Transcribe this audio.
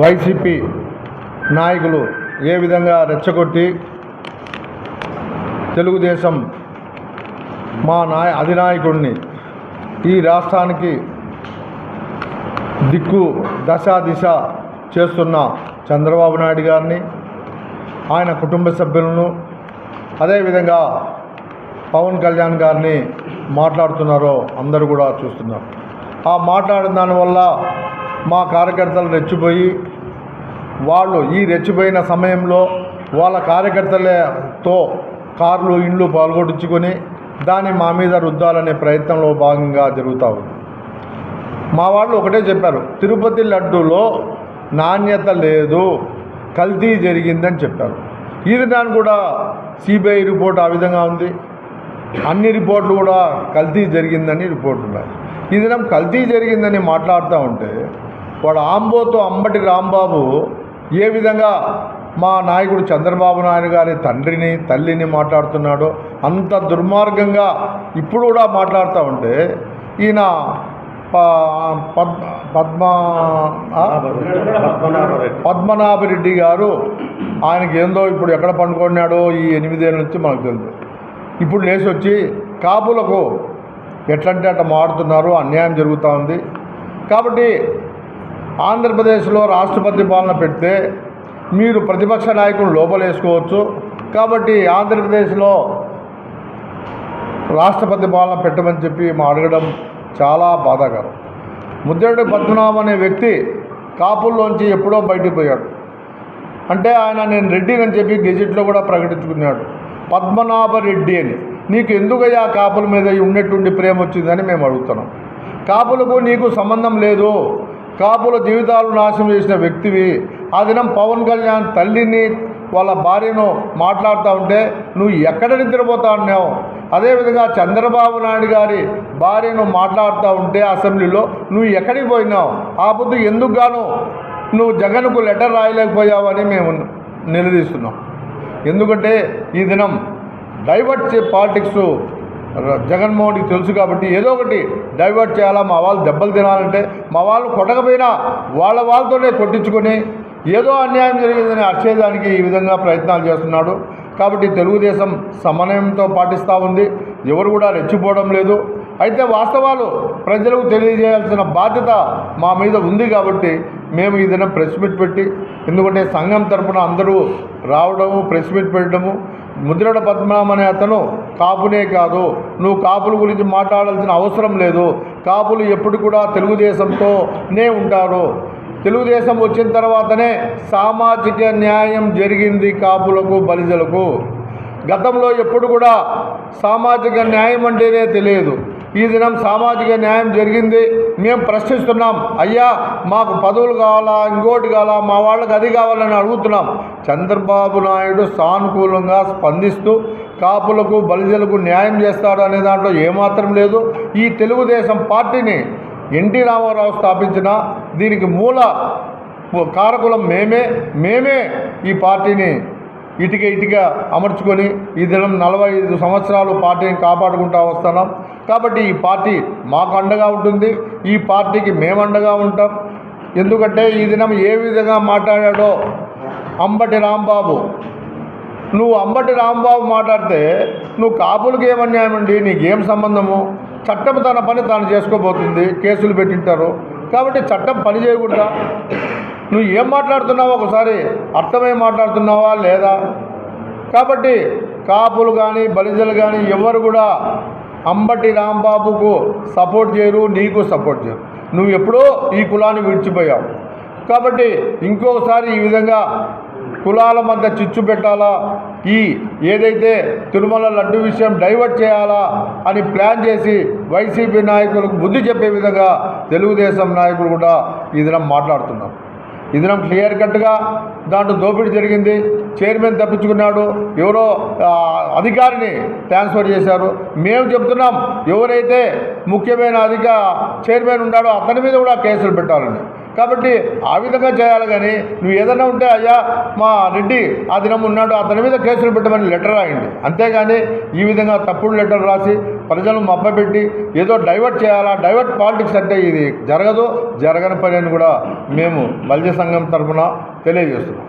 YCP నాయకులు ఏ విధంగా రెచ్చగొట్టి తెలుగుదేశం మా నాయ అధినాయకుడిని ఈ రాష్ట్రానికి దిక్కు దశ దిశ చేస్తున్న చంద్రబాబు నాయుడు గారిని ఆయన కుటుంబ సభ్యులను అదేవిధంగా పవన్ కళ్యాణ్ గారిని మాట్లాడుతున్నారో అందరూ కూడా చూస్తున్నారు. ఆ మాట్లాడిన దానివల్ల మా కార్యకర్తలు రెచ్చిపోయి వాళ్ళు ఈ రెచ్చిపోయిన సమయంలో వాళ్ళ కార్యకర్తలతో కార్లు ఇండ్లు పాల్గొట్టించుకొని దాన్ని మా మీద రుద్దాలనే ప్రయత్నంలో భాగంగా జరుగుతూ ఉంది. మా వాళ్ళు ఒకటే చెప్పారు తిరుపతి లడ్డూలో నాణ్యత లేదు కల్తీ జరిగిందని చెప్పారు. ఇది దాని కూడా సిబిఐ రిపోర్ట్ ఆ విధంగా ఉంది. అన్ని రిపోర్ట్లు కూడా కల్తీ జరిగిందని రిపోర్ట్లు ఉన్నాయి. ఈ దినం కల్తీ జరిగిందని మాట్లాడుతూ ఉంటే వాడు ఆంబోతో అంబటి రాంబాబు ఏ విధంగా మా నాయకుడు చంద్రబాబు నాయుడు గారి తండ్రిని తల్లిని మాట్లాడుతున్నాడో అంత దుర్మార్గంగా ఇప్పుడు కూడా మాట్లాడుతూ ఉంటే ఈయన ప- పద్మ ఆ? పద్మనాభరెడ్డి గారు ఆయనకి ఏందో ఇప్పుడు ఎక్కడ పండుకున్నాడో ఈ ఎనిమిదేళ్ళ నుంచి మనకు తెలుసు ఇప్పుడు లేచి వచ్చి కాపులకు ఎట్లంటే అట్లా మాడుతున్నారు అన్యాయం జరుగుతూ ఉంది కాబట్టి ఆంధ్రప్రదేశ్లో రాష్ట్రపతి పాలన పెడితే మీరు ప్రతిపక్ష నాయకులు లోపలేసుకోవచ్చు. కాబట్టి ఆంధ్రప్రదేశ్లో రాష్ట్రపతి పాలన పెట్టమని చెప్పి మా అడగడం చాలా బాధాకరం. ముద్రగడ పద్మనాభం అనే వ్యక్తి కాపుల్లోంచి ఎప్పుడో బయటికి పోయాడు. అంటే ఆయన నేను రెడ్డి అని చెప్పి గెజిట్లో కూడా ప్రకటించుకున్నాడు. పద్మనాభ రెడ్డి అని. నీకు ఎందుకయ్యా కాపుల మీద ఉన్నట్టుండి ప్రేమ వచ్చిందని మేము అడుగుతున్నాం. కాపులకు నీకు సంబంధం లేదు. కాపుల జీవితాలు నాశనం చేసిన వ్యక్తివి. ఆ దినం పవన్ కళ్యాణ్ తల్లిని వాళ్ళ భార్యను మాట్లాడుతూ ఉంటే నువ్వు ఎక్కడ నిద్రపోతా ఉన్నావు అదేవిధంగా చంద్రబాబు నాయుడు గారి భార్యను మాట్లాడుతూ ఉంటే అసెంబ్లీలో నువ్వు ఎక్కడికి పోయినావు? ఆ పొద్దు ఎందుకు గాను? నువ్వు జగన్కు లెటర్ రాయలేకపోయావని మేము నిలదీస్తున్నాం. ఎందుకంటే ఈ దినం డైవర్ట్ పాలిటిక్స్ జగన్మోహన్కి తెలుసు కాబట్టి ఏదో ఒకటి డైవర్ట్ చేయాలా? మా వాళ్ళు దెబ్బలు తినాలంటే మా వాళ్ళు కొట్టకపోయినా వాళ్ళ వాళ్ళతోనే కొట్టించుకొని ఏదో అన్యాయం జరిగిందని అర్చేదానికి ఈ విధంగా ప్రయత్నాలు చేస్తున్నాడు. కాబట్టి తెలుగుదేశం సమన్వయంతో పాటిస్తూ ఉంది. ఎవరు కూడా రెచ్చిపోవడం లేదు. అయితే వాస్తవాలు ప్రజలకు తెలియజేయాల్సిన బాధ్యత మా మీద ఉంది కాబట్టి మేము ఈ దినం ప్రెస్ మీట్ పెట్టి ఎందుకంటే సంఘం తరపున అందరూ రావడము ప్రెస్ మీట్ పెట్టడము ముద్రడ పద్మనాభం అనే అతను కాపునే కాదు. నువ్వు కాపుల గురించి మాట్లాడాల్సిన అవసరం లేదు. కాపులు ఎప్పుడు కూడా తెలుగుదేశంతోనే ఉంటారు. తెలుగుదేశం వచ్చిన తర్వాతనే సామాజిక న్యాయం జరిగింది కాపులకు బలిజలకు. గతంలో ఎప్పుడు కూడా సామాజిక న్యాయం అంటేనే తెలియదు. ఈ దినం సామాజిక న్యాయం జరిగింది. మేము ప్రశ్నిస్తున్నాం అయ్యా మాకు పదవులు కావాలా? ఇంకోటి కావాలా? మా వాళ్ళకి అది కావాలని అడుగుతున్నాం. చంద్రబాబు నాయుడు సానుకూలంగా స్పందిస్తూ కాపులకు బలిజలకు న్యాయం చేస్తాడు అనే దాంట్లో ఏమాత్రం లేదు. ఈ తెలుగుదేశం పార్టీని ఎన్టీ రామారావు స్థాపించిన దీనికి మూల కారకులం మేమే. మేమే ఈ పార్టీని ఇటుక ఇటుక అమర్చుకొని ఈ దినం నలభై ఐదు సంవత్సరాలు పార్టీని కాపాడుకుంటూ వస్తున్నాం. కాబట్టి ఈ పార్టీ మాకు అండగా ఉంటుంది. ఈ పార్టీకి మేము అండగా ఉంటాం. ఎందుకంటే ఈ దినం ఏ విధంగా మాట్లాడాడో అంబటి రాంబాబు. నువ్వు అంబటి రాంబాబు మాట్లాడితే నువ్వు కాపులకి ఏమన్యాయం అండి? నీకేం సంబంధము? చట్టం తన పని తాను చేసుకోబోతుంది. కేసులు పెట్టింటారు. కాబట్టి చట్టం పని చేయకుండా నువ్వు ఏం మాట్లాడుతున్నావో ఒకసారి అర్థమై మాట్లాడుతున్నావా లేదా? కాబట్టి కాపులు కానీ బలిజలు కానీ ఎవరు కూడా అంబటి రాంబాబుకు సపోర్ట్ చేయరు నీకు సపోర్ట్ చేయరు. నువ్వు ఎప్పుడో ఈ కులాన్ని విడిచిపోయావు. కాబట్టి ఇంకొకసారి ఈ విధంగా కులాల మధ్య చిచ్చు పెట్టాలా? ఈ ఏదైతే తిరుమల లడ్డు విషయం డైవర్ట్ చేయాలా అని ప్లాన్ చేసి వైసీపీ నాయకులకు బుద్ధి చెప్పే విధంగా తెలుగుదేశం నాయకులు కూడా ఈ దినం మాట్లాడుతున్నారు. ఇదినం క్లియర్ కట్గా దాంట్లో దోపిడీ జరిగింది. చైర్మన్ తప్పించుకున్నాడు. ఎవరో అధికారిని ట్రాన్స్ఫర్ చేశారు. మేము చెప్తున్నాం ఎవరైతే ముఖ్యమైన అధిక చైర్మన్ ఉన్నాడో అతని మీద కూడా కేసులు పెట్టాలని. కాబట్టి ఆ విధంగా చేయాలి కానీ నువ్వు ఏదైనా ఉంటే అయ్యా మా రెడ్డి ఆ దినం ఉన్నాడు అతని మీద కేసులు పెట్టమని లెటర్ రాయండి. అంతేగాని ఈ విధంగా తప్పుడు లెటర్ రాసి ప్రజలను మబ్బపెట్టి ఏదో డైవర్ట్ చేయాలా? డైవర్ట్ పాలిటిక్స్ అంటే ఇది జరగదు జరగని పని అని కూడా మేము బల్జ సంఘం తరఫున తెలియజేస్తున్నాం.